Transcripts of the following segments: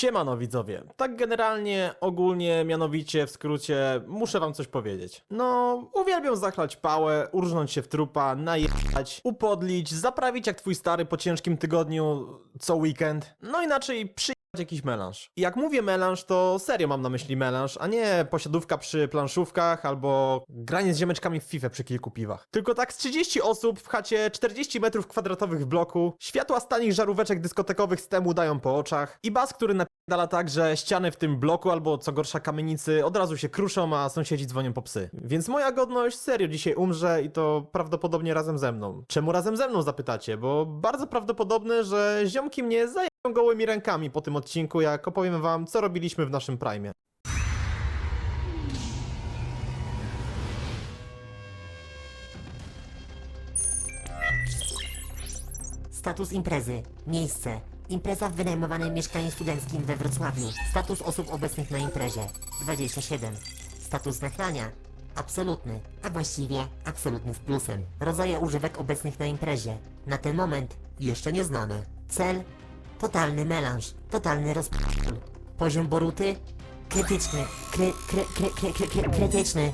Siemano widzowie, tak generalnie, ogólnie, mianowicie, w skrócie, muszę wam coś powiedzieć. No, uwielbiam zachlać pałę, urżnąć się w trupa, najechać, upodlić, zaprawić jak twój stary po ciężkim tygodniu co weekend, no inaczej przyjechać jakiś melanż. Jak mówię melanż, to serio mam na myśli melanż, a nie posiadówka przy planszówkach albo granie z ziemeczkami w FIFA przy kilku piwach. Tylko tak z 30 osób w chacie 40 metrów kwadratowych w bloku, światła z tanich żaróweczek dyskotekowych z temu dają po oczach i bas, który napierdala tak, że ściany w tym bloku albo co gorsza kamienicy od razu się kruszą, a sąsiedzi dzwonią po psy. Więc moja godność serio dzisiaj umrze i to prawdopodobnie razem ze mną. Czemu razem ze mną zapytacie? Bo bardzo prawdopodobne, że ziomki mnie zajadą gołymi rękami po tym odcinku, jak opowiem wam, co robiliśmy w naszym prime. Status imprezy. Miejsce. Impreza w wynajmowanym mieszkaniu studenckim we Wrocławiu. Status osób obecnych na imprezie. 27. Status nachlania. Absolutny, a właściwie absolutny z plusem. Rodzaje używek obecnych na imprezie. Na ten moment jeszcze nieznane. Cel? Totalny melanż. Totalny rozpór. Poziom boruty? Krytyczny. Kry, kry, kry, kry, kry, kry, krytyczny.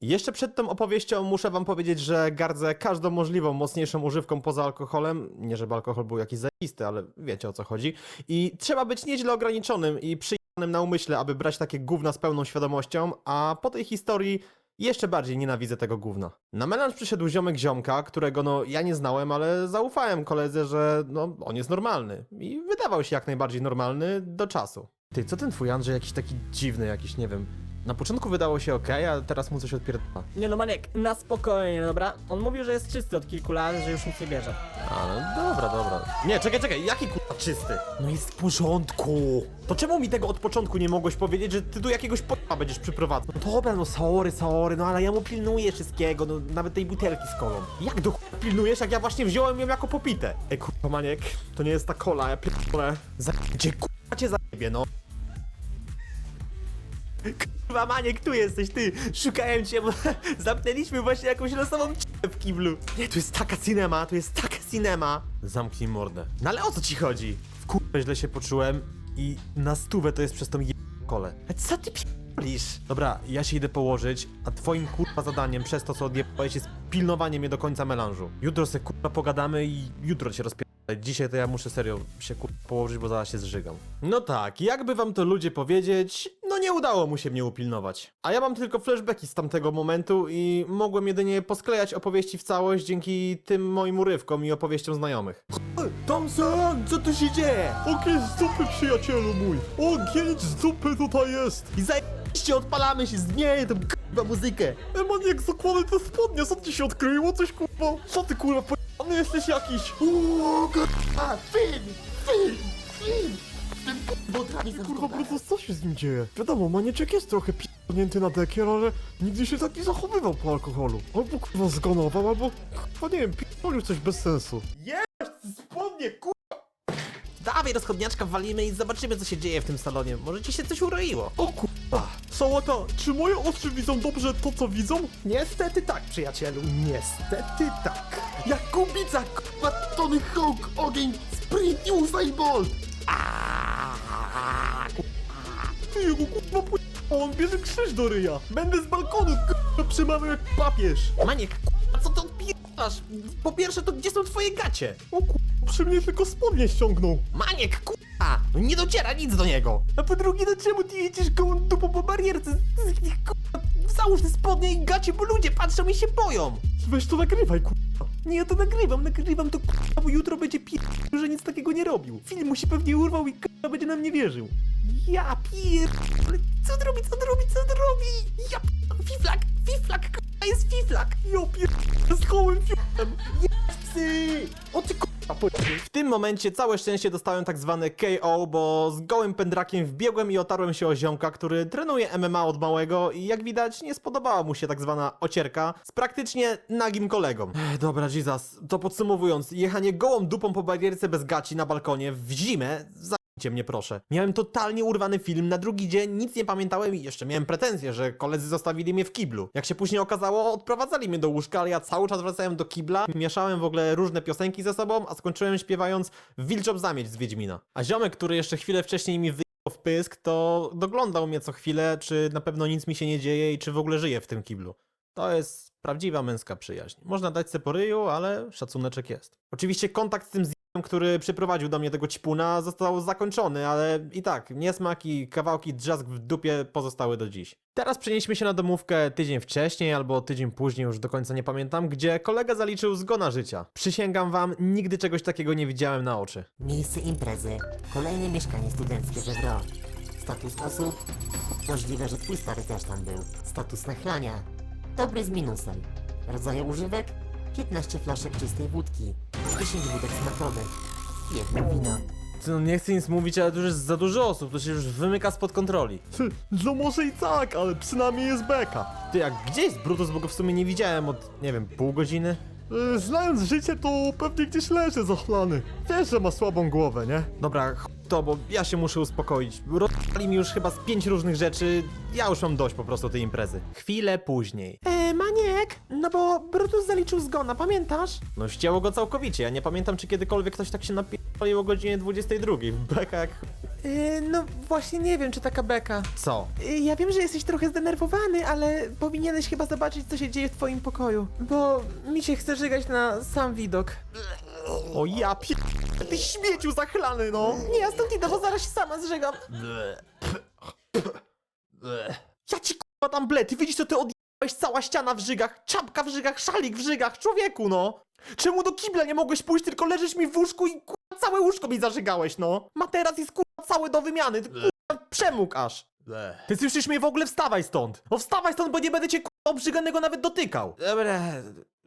Jeszcze przed tą opowieścią muszę wam powiedzieć, że gardzę każdą możliwą mocniejszą używką poza alkoholem. Nie żeby alkohol był jakiś zajisty, ale wiecie o co chodzi. I trzeba być nieźle ograniczonym i przyjemnym na umyśle, aby brać takie gówna z pełną świadomością, a po tej historii jeszcze bardziej nienawidzę tego gówna. Na melanż przyszedł ziomek ziomka, którego no ja nie znałem, ale zaufałem koledze, że no on jest normalny. I wydawał się jak najbardziej normalny do czasu. Ty, co ten twój Andrzej jakiś taki dziwny, jakiś nie wiem. Na początku wydało się ok, a teraz mu coś odpierdala. Nie no Maniek, na spokojnie, dobra? On mówił, że jest czysty od kilku lat, że już nic nie bierze. Ale dobra, dobra. Nie, czekaj, czekaj, jaki kurwa czysty? No jest w porządku. To czemu mi tego od początku nie mogłeś powiedzieć, że ty tu jakiegoś p***a będziesz przyprowadzał? No dobra, no sorry, sorry, no ale ja mu pilnuję wszystkiego, no nawet tej butelki z kolą. Jak do ch- pilnujesz, jak ja właśnie wziąłem ją jako popite? Ej kurwa Maniek, to nie jest ta kola, ja pierdolę. Zajebcie kurwa cię zajebie, no. Kurwa Maniek, tu jesteś ty! Szukałem cię, bo zamknęliśmy właśnie jakąś losową c***ę w kiblu. Nie, tu jest taka cinema, tu jest taka cinema. Zamknij mordę. No ale o co ci chodzi? W kurwę źle się poczułem i na stówę to jest przez tą je... kole. A co ty p***lisz? Dobra, ja się idę położyć, a twoim kurwa zadaniem przez to co odjebałeś jest pilnowanie mnie do końca melanżu. Jutro se kurwa pogadamy i jutro cię rozpierdolę. Dzisiaj to ja muszę serio się kurwa położyć, bo zaraz się zżygam. No tak, jakby wam to ludzie powiedzieć, no nie udało mu się mnie upilnować. A ja mam tylko flashbacki z tamtego momentu i mogłem jedynie posklejać opowieści w całość dzięki tym moim urywkom i opowieściom znajomych. Thompson, co tu się dzieje? Ogień z dupy, przyjacielu mój! Ogień z dupy tutaj jest! I zajebiście odpalamy się, zmienię tą kurwa muzykę. Eman, jak zakładaj te spodnie, co ci się odkryło coś, kurwa? Co ty, kurwa, pojebany jesteś jakiś? Uuu, kurwa, film, film, film. Tym kurwa trafi Kurwa, Brutus, co się z nim dzieje? Wiadomo, Manieczek jest trochę p***nięty na dekier, ale nigdy się tak nie zachowywał po alkoholu. Albo, kurwa, zgonował, albo, kurwa, nie wiem, p***olił coś bez sensu. Spodnie, kurwa! Dawaj rozchodniaczka walimy i zobaczymy co się dzieje w tym salonie. Może ci się coś uroiło. O kurwa! Sałata, czy moje oczy widzą dobrze to, co widzą? Niestety tak, przyjacielu, niestety tak. Jak kubica, kurwa, Tony Hawk, ogień, sprint, ufaj bolt! Ty jego kurwa. On bierze krzyż do ryja! Będę z balkonu, kurwa, przemawiał jak papież! Maniek, kurwa, co ty odpierasz? Po pierwsze, to gdzie są twoje gacie? O kurwa, przy mnie tylko spodnie ściągnął! Maniek, kurwa! Nie dociera nic do niego! A po drugie, no czemu ty jedziesz gołą dupą po barierce? Kurwa, załóż te spodnie i gacie, bo ludzie patrzą i się boją! Weź to nagrywaj, kurwa! Nie, ja to nagrywam, nagrywam to kurwa, bo jutro będzie pier... że nic takiego nie robił. Film mu się pewnie urwał i kurwa będzie nam nie wierzył. Ja pier... Co on robi, co on robi, co on robi? Ja pier... Fiflak, fiflak, kurwa, jest fiflak. Ja z gołym fiutem! Psy! O ty kurwa, w tym momencie całe szczęście dostałem tak zwane KO, bo z gołym pędrakiem wbiegłem i otarłem się o ziomka, który trenuje MMA od małego i jak widać nie spodobała mu się tak zwana ocierka z praktycznie nagim kolegą. Ech, dobra, Jesus, to podsumowując, jechanie gołą dupą po barierce bez gaci na balkonie w zimę, za Cię mnie proszę. Miałem totalnie urwany film, na drugi dzień nic nie pamiętałem i jeszcze miałem pretensje, że koledzy zostawili mnie w kiblu. Jak się później okazało, odprowadzali mnie do łóżka, ale ja cały czas wracałem do kibla, mieszałem w ogóle różne piosenki ze sobą, a skończyłem śpiewając Wilczą Zamieć z Wiedźmina. A ziomek, który jeszcze chwilę wcześniej mi wy w pysk, to doglądał mnie co chwilę, czy na pewno nic mi się nie dzieje i czy w ogóle żyję w tym kiblu. To jest prawdziwa męska przyjaźń. Można dać se po ryju, ale szacuneczek jest. Oczywiście kontakt z tym z***em, który przyprowadził do mnie tego ćpuna został zakończony, ale i tak, niesmak i kawałki drzazg w dupie pozostały do dziś. Teraz przenieśmy się na domówkę tydzień wcześniej albo tydzień później, już do końca nie pamiętam, gdzie kolega zaliczył zgona życia. Przysięgam wam, nigdy czegoś takiego nie widziałem na oczy. Miejsce imprezy. Kolejne mieszkanie studenckie we Wro. Status osób. Możliwe, że twój stary też tam był. Status nachlania. Dobry z minusem. Rodzaje używek. 15 flaszek czystej wódki. 10 wódek smakowych. Jedno wino. Ty, No nie chcę nic mówić, ale to już jest za dużo osób, to się już wymyka spod kontroli. No może i tak, ale przynajmniej jest beka. Ty, jak gdzie jest Brutus, bo go w sumie nie widziałem od, nie wiem, pół godziny? E, Znając życie, to pewnie gdzieś leży zachlany. Wiesz, że ma słabą głowę, nie? Dobra, ch... to, bo ja się muszę uspokoić. Rozpali mi już chyba z pięć różnych rzeczy. Ja już mam dość po prostu tej imprezy. Chwilę później. E, Maniek, no bo Brutus zaliczył zgona, pamiętasz? No ścięło go całkowicie. Ja nie pamiętam, czy kiedykolwiek ktoś tak się napierdolił o godzinie 22. Beka jak... no właśnie nie wiem, czy taka beka. Co? ja wiem, że jesteś trochę zdenerwowany, ale powinieneś chyba zobaczyć, co się dzieje w twoim pokoju. Bo mi się chce żygać na sam widok. O ja pi... Ty śmieciu zachlany, no! Nie, ja stąd idę, bo zaraz się sama zżygam. Ja ci k***a tam widzisz co ty odjebałeś cała ściana w żygach, czapka w żygach, szalik w żygach, człowieku no! Czemu do kibla nie mogłeś pójść, tylko leżysz mi w łóżku i k***a całe łóżko mi zażygałeś, no! Materac jest k***a cały do wymiany, ty k***a przemógł aż! Ty słyszysz mnie w ogóle, wstawaj stąd! No wstawaj stąd, bo nie będę cię k***a obrzyganego nawet dotykał! Dobra,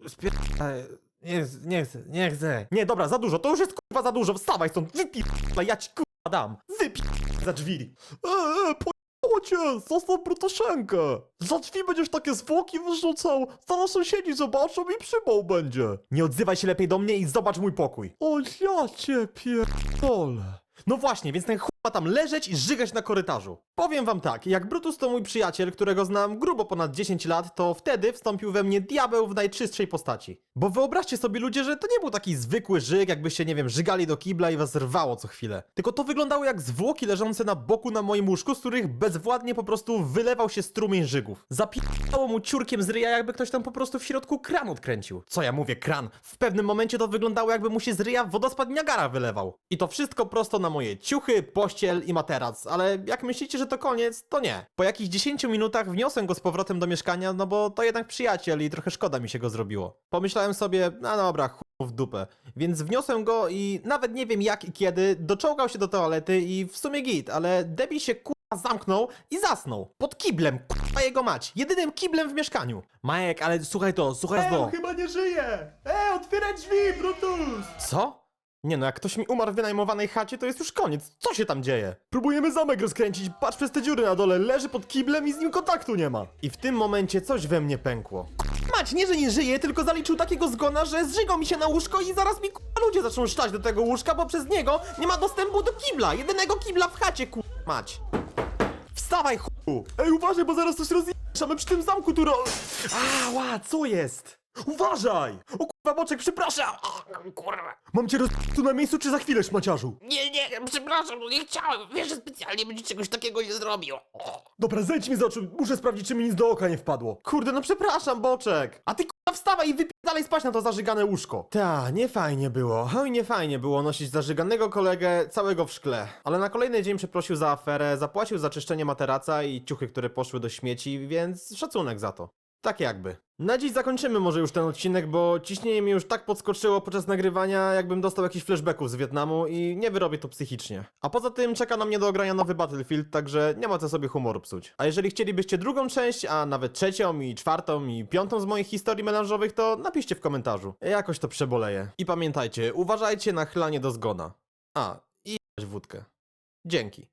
spierdaj. Nie, nie chcę, nie chcę. Nie, dobra, za dużo, to już jest kurwa za dużo, wstawaj stąd, wypij, ja ci kurwa dam, wypij za drzwi. E, e, pojebało cię, zostaw Brutoszenkę. Za drzwi będziesz takie zwłoki wyrzucał, zaraz sąsiedzi zobaczą i przybał będzie. Nie odzywaj się lepiej do mnie i zobacz mój pokój. O, ja cię pierdolę. No właśnie, więc ten chuj ma tam leżeć i żygać na korytarzu. Powiem wam tak, jak Brutus to mój przyjaciel, którego znam grubo ponad 10 lat, to wtedy wstąpił we mnie diabeł w najczystszej postaci. Bo wyobraźcie sobie ludzie, że to nie był taki zwykły żyg, jakbyście, nie wiem, żygali do kibla i was rwało co chwilę. Tylko to wyglądało jak zwłoki leżące na boku na moim łóżku, z których bezwładnie po prostu wylewał się strumień żygów. Zapisało mu ciurkiem z ryja, jakby ktoś tam po prostu w środku kran odkręcił. Co ja mówię, kran? W pewnym momencie to wyglądało jakby mu się z ryja wodospad Niagara wylewał. I to wszystko prosto na moje ciuchy, pościel i materac, ale jak myślicie, że to koniec, to nie. Po jakichś 10 minutach wniosłem go z powrotem do mieszkania, no bo to jednak przyjaciel i trochę szkoda mi się go zrobiło. Pomyślałem sobie, no dobra, chuj w dupę. Więc wniosłem go i nawet nie wiem jak i kiedy, doczołgał się do toalety i w sumie git, ale debil się kurwa zamknął i zasnął. Pod kiblem, kurwa jego mać. Jedynym kiblem w mieszkaniu. Majek, ale słuchaj to, słuchaj to. chyba nie żyje. E, otwieraj drzwi, Brutus. Co? Nie no, jak ktoś mi umarł w wynajmowanej chacie, to jest już koniec. Co się tam dzieje? Próbujemy zamek rozkręcić, patrz przez te dziury na dole, leży pod kiblem i z nim kontaktu nie ma. I w tym momencie coś we mnie pękło. Mać, nie że nie żyje, tylko zaliczył takiego zgona, że zżygał mi się na łóżko i zaraz mi k***a ludzie zaczną szczać do tego łóżka, bo przez niego nie ma dostępu do kibla. Jedynego kibla w chacie, k***a mać. Wstawaj, chu! Ej, uważaj, bo zaraz coś rozjeżdżamy przy tym zamku tu ro... Ała, co jest? Uważaj! O kurwa, boczek, przepraszam! O, kurwa. Mam cię roz... tu na miejscu czy za chwilę, szmaciarzu? Nie, nie, przepraszam, no nie chciałem. Wiesz, że specjalnie będzie czegoś takiego nie zrobił. Dobra, zejdź mi z oczu, muszę sprawdzić, czy mi nic do oka nie wpadło. Kurde, no przepraszam, boczek. A ty kurwa wstawaj i wypij dalej spać na to zażygane łóżko. Ta, nie fajnie było. Oj, nie fajnie było nosić zażyganego kolegę całego w szkle. Ale na kolejny dzień przeprosił za aferę, zapłacił za czyszczenie materaca i ciuchy, które poszły do śmieci, więc szacunek za to. Tak jakby. Na dziś zakończymy może już ten odcinek, bo ciśnienie mi już tak podskoczyło podczas nagrywania, jakbym dostał jakichś flashbacków z Wietnamu i nie wyrobię to psychicznie. A poza tym czeka na mnie do ogrania nowy Battlefield, także nie ma co sobie humoru psuć. A jeżeli chcielibyście drugą część, a nawet trzecią i czwartą i piątą z moich historii melanżowych, to napiszcie w komentarzu. Jakoś to przeboleję. I pamiętajcie, uważajcie na chlanie do zgona. A, i wódkę. Dzięki.